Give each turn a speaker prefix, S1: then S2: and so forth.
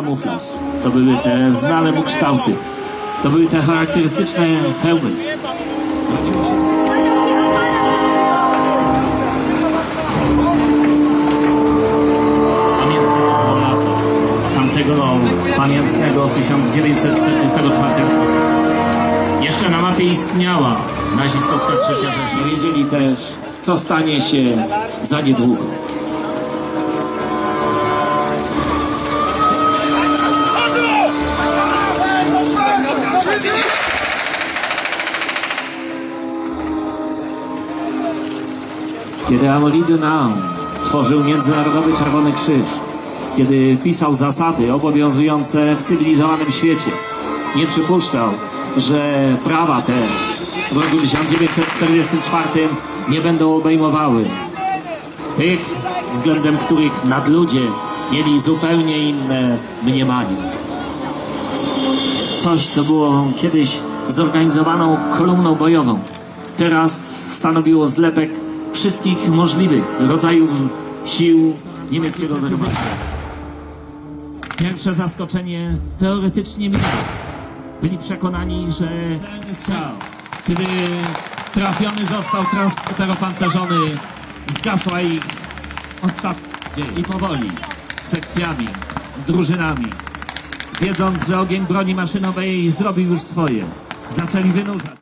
S1: kamuflaż. To były te znane mu kształty. To były te charakterystyczne hełmy. Tamtego pamiętnego 1944 Jeszcze na mapie istniała nazistowska trzecia Rzesza. Nie wiedzieli też, co stanie się za niedługo. Kiedy Amory Dunant tworzył Międzynarodowy Czerwony Krzyż, kiedy pisał zasady obowiązujące w cywilizowanym świecie, nie przypuszczał, że prawa te w roku 1944 nie będą obejmowały tych, względem których nadludzie mieli zupełnie inne mniemanie. Coś, co było kiedyś zorganizowaną kolumną bojową, teraz stanowiło zlepek wszystkich możliwych rodzajów sił niemieckiego Wehrmachtu. Pierwsze zaskoczenie teoretycznie minęło. Byli przekonani, że strzał, kiedy trafiony został transporter opancerzony, zgasła ich ostatnia i powoli, sekcjami, drużynami, wiedząc, że ogień broni maszynowej zrobił już swoje, zaczęli wynurzać.